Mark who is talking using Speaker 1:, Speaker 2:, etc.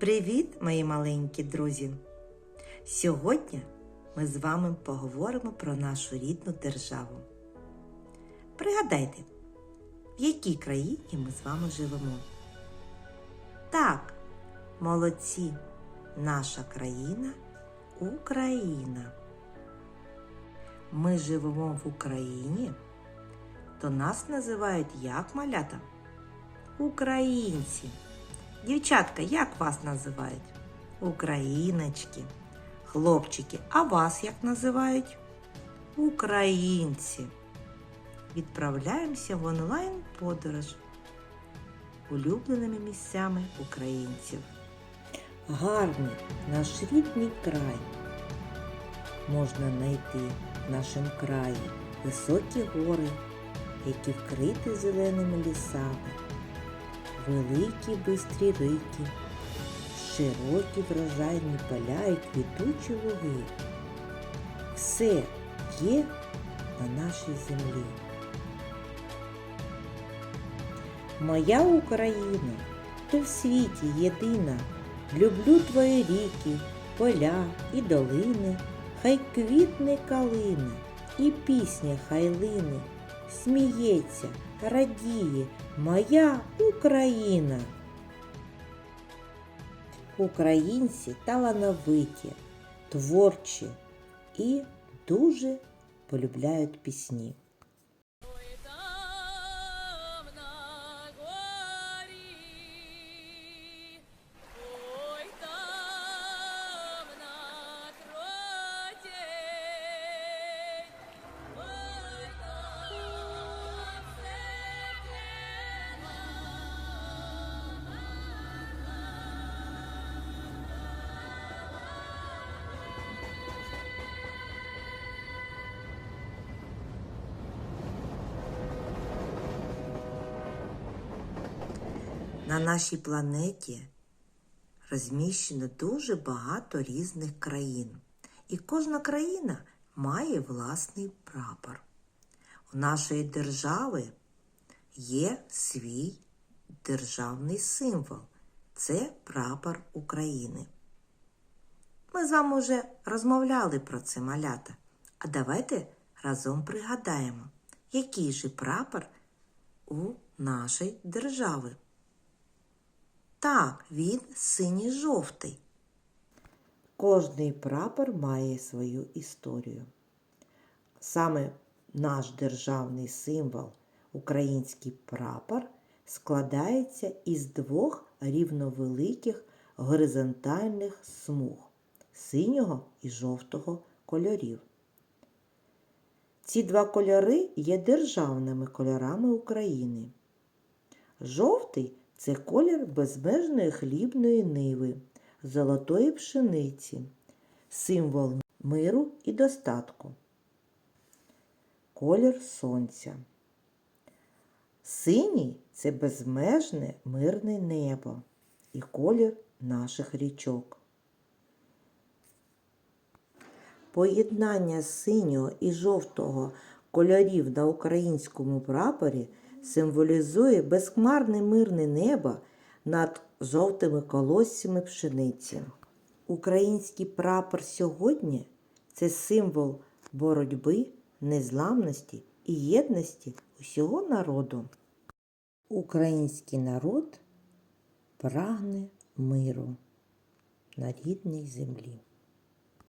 Speaker 1: Привіт, мої маленькі друзі! Сьогодні ми з вами поговоримо про нашу рідну державу. Пригадайте, в якій країні ми з вами живемо? Так, молодці, наша країна Україна. Ми живемо в Україні, то нас називають як малята? Українці. Дівчатка, як вас називають? Україночки. Хлопчики, а вас як називають? Українці. Відправляємося в онлайн-подорож улюбленими місцями українців. Гарний наш рідний край. Можна знайти в нашому краї високі гори, які вкриті зеленими лісами великі бистрі рики, широкі врожайні поля і квітучі луги. Все є на нашій землі. Моя Україна, ти в світі єдина. Люблю твої ріки, поля і долини, хай квітне калина, і пісня хай лине, сміється, радіє моя Україна. Українці талановиті, творчі і дуже полюбляють пісні. На нашій планеті розміщено дуже багато різних країн, і кожна країна має власний прапор. У нашої держави є свій державний символ це прапор України. Ми з вами вже розмовляли про це малята. А давайте разом пригадаємо, який же прапор у нашої держави. Так, він синій-жовтий. Кожний прапор має свою історію. Саме наш державний символ, український прапор, складається із двох рівновеликих горизонтальних смуг синього і жовтого кольорів. Ці два кольори є державними кольорами України. Жовтий це колір безмежної хлібної ниви, золотої пшениці, символ миру і достатку. Колір сонця. Синій це безмежне мирне небо і колір наших річок. Поєднання синього і жовтого кольорів на українському прапорі символізує безхмарне мирне небо над жовтими колоссями пшениці. Український прапор сьогодні це символ боротьби, незламності і єдності усього народу. Український народ прагне миру на рідній землі.